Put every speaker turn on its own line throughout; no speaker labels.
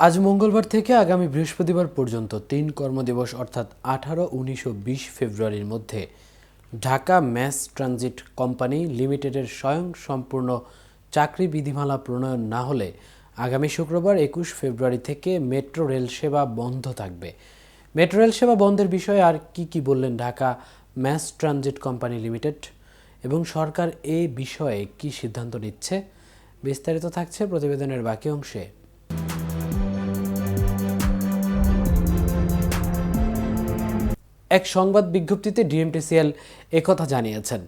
আজ মঙ্গলবার থেকে আগামী বৃহস্পতিবার পর্যন্ত তিন কর্মদিবস অর্থাৎ আঠারো, উনিশ ও বিশ ফেব্রুয়ারির মধ্যে ঢাকা ম্যাস ট্রানজিট কোম্পানি লিমিটেডের স্বয়ং সম্পূর্ণ চাকরি বিধিমালা প্রণয়ন না হলে আগামী শুক্রবার একুশ ফেব্রুয়ারি থেকে মেট্রো রেল সেবা বন্ধ থাকবে। মেট্রো রেল সেবা বন্ধের বিষয়ে আর কি কি বললেন Dhaka mass transit company limited এবং সরকার এই বিষয়ে কি সিদ্ধান্ত নিচ্ছে? বিস্তারিত থাকছে প্রতিবেদনের বাকি অংশে। সংবাদ বিজ্ঞপ্তিতে ডিএমটিসিএল একথা জানিয়েছেন।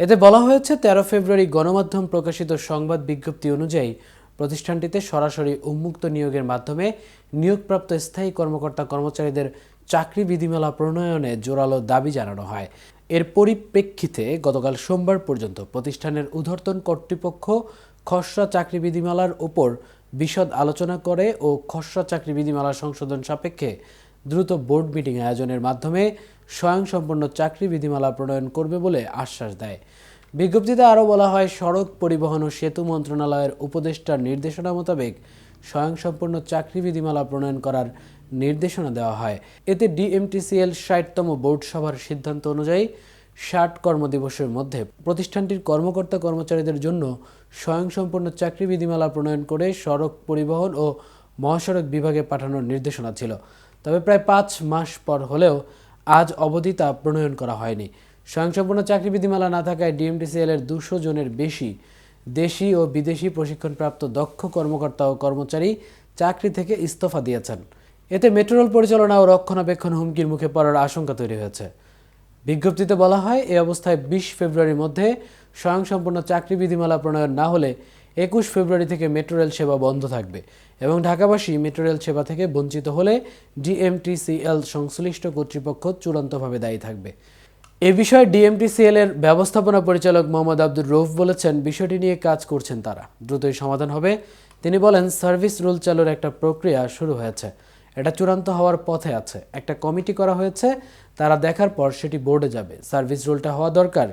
এতে বলা হয়েছে, তেরো ফেব্রুয়ারি গণমাধ্যম প্রকাশিত সংবাদ বিজ্ঞপ্তি অনুযায়ী প্রতিষ্ঠানটিতে সরাসরি উন্মুক্ত নিয়োগের মাধ্যমে নিয়োগপ্রাপ্ত স্থায়ী কর্মকর্তা কর্মচারীদের চাকরি বিধিমালা প্রণয়নে জোরালো দাবি জানানো হয়। এর পরিপ্রেক্ষিতে গতকাল সোমবার পর্যন্ত প্রতিষ্ঠানের ঊর্ধ্বতন কর্তৃপক্ষ খসড়া চাকরি বিধিমালার ওপর বিশদ আলোচনা করে ও খসড়া চাকরি বিধিমালা সংশোধন সাপেক্ষে দ্রুত বোর্ড মিটিং আয়োজনের মাধ্যমে স্বয়ংসম্পন্ন চাকরি বিধিমালা প্রণয়ন করবে বলে আশ্বাস দেয়। বিজ্ঞপ্তিতে আরও বলা হয়, সড়ক পরিবহন ও সেতু মন্ত্রণালয়ের উপদেষ্টার নির্দেশনা মোতাবেক স্বয়ংসম্পূর্ণ চাকরি বিধিমালা প্রণয়ন করার নির্দেশনা দেওয়া হয়। এতে ডিএমটিসিএল ষাটতম বোর্ড সভার সিদ্ধান্ত অনুযায়ী ষাট কর্মদিবসের মধ্যে প্রতিষ্ঠানটির কর্মকর্তা কর্মচারীদের জন্য স্বয়ংসম্পূর্ণ চাকরি বিধিমালা প্রণয়ন করে সড়ক পরিবহন ও মহাসড়ক বিভাগে পাঠানোর নির্দেশনা ছিল। তবে প্রায় পাঁচ মাস পর হলেও আজ অবধি তা প্রণয়ন করা হয়নি। স্বয়ংসম্পূর্ণ চাকরি বিধিমালা না থাকায় ডিএমডিসিএল এর দুশো জনের বেশি দেশি ও বিদেশি প্রশিক্ষণপ্রাপ্ত দক্ষ কর্মকর্তা ও কর্মচারী চাকরি থেকে ইস্তফা দিয়েছেন। এতে মেট্রোরেল পরিচালনা ও রক্ষণাবেক্ষণ হুমকির মুখে পড়ার আশঙ্কা তৈরি হয়েছে। বিজ্ঞপ্তিতে বলা হয় এই অবস্থায় বিশ ফেব্রুয়ারির মধ্যে স্বয়ংসম্পূর্ণ চাকরি বিধিমালা প্রণয়ন না হলে একুশ ফেব্রুয়ারি থেকে মেট্রো রেল সেবা বন্ধ থাকবে এবং ঢাকাবাসী মেট্রো রেল সেবা থেকে বঞ্চিত হলে ডিএমটিসিএল সংশ্লিষ্ট কর্তৃপক্ষ চূড়ান্তভাবে দায়ী থাকবে। এ বিষয়ে ডিএমটিসিএল এর ব্যবস্থাপনা পরিচালক মোহাম্মদ আব্দুর রৌফ বলেছেন, বিষয়টি নিয়ে কাজ করছেন তারা। দ্রুতই সমাধান হবে। তিনি বলেন, সার্ভিস রুল চালুর একটা প্রক্রিয়া শুরু হয়েছে। এটা চূড়ান্ত হওয়ার পথে আছে। একটা কমিটি করা হয়েছে, তারা দেখার পর সেটি বোর্ডে যাবে। সার্ভিস রুলটা হওয়া দরকার।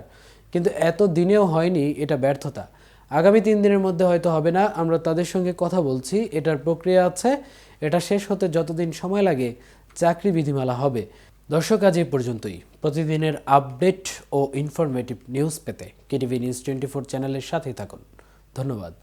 কিন্তু এত দিনেও হয়নি এটা ব্যর্থতা। আগামী তিন দিনের মধ্যে হয়তো হবে না, আমরা তাদের সঙ্গে কথা বলছি, এটার প্রক্রিয়া আছে, এটা শেষ হতে যতদিন সময় লাগে চাকরি বিধিমালা হবে। দর্শক, আজ এই পর্যন্তই। প্রতিদিনের আপডেট ও ইনফরমেটিভ নিউজ পেতে কেটিভি নিউজ টোয়েন্টি ফোর চ্যানেলের সাথেই থাকুন। ধন্যবাদ।